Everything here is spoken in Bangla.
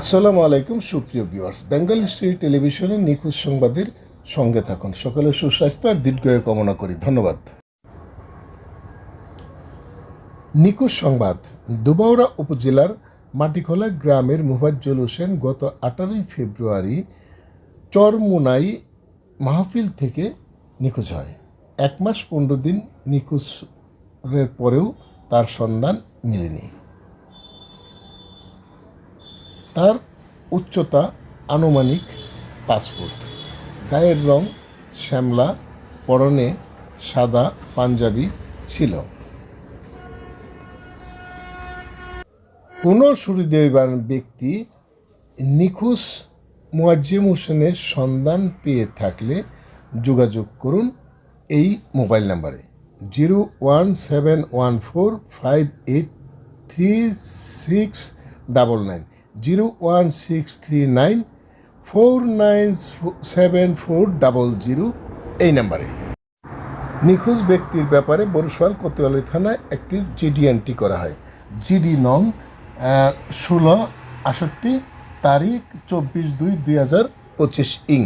আসসালামু আলাইকুম, সুপ্রিয় ভিউয়ার্স। বেঙ্গল হিস্ট্রি টেলিভিশনের নিখোঁজ সংবাদের সঙ্গে থাকুন। সকলের সুস্বাস্থ্য আর দীর্ঘায়ু কামনা করি। ধন্যবাদ। নিখোঁজ সংবাদ। দুবাউড়া উপজেলার মাটিখোলা গ্রামের মুফাজ্জল হোসেন গত আঠারোই ফেব্রুয়ারি চরমোনাই মাহফিল থেকে নিখোঁজ হয়। এক মাস পনেরো দিন নিখোঁজের পরেও তার সন্ধান মেলেনি। তার উচ্চতা আনুমানিক পাঁচ ফুট। গায়ের রং শ্যামলা, পরনে সাদা পাঞ্জাবি ছিল। কোনো সুবিধাবান ব্যক্তি নিখোঁজ মোয়াজ্জেম হোসেনের সন্ধান পেয়ে থাকলে যোগাযোগ করুন এই মোবাইল নাম্বারে। Zero one seven one four five eight three six double nine. Zero one six three nine four nine seven four double zero এই নাম্বারে। নিখোঁজ ব্যক্তির ব্যাপারে বরিশাল কোতোয়ালি থানায় একটি জিডি এন্ট্রি করা হয়। জিডি নং ষোলো আষট্টি তারিখ চব্বিশ দুই দুই হাজার পঁচিশ ইং।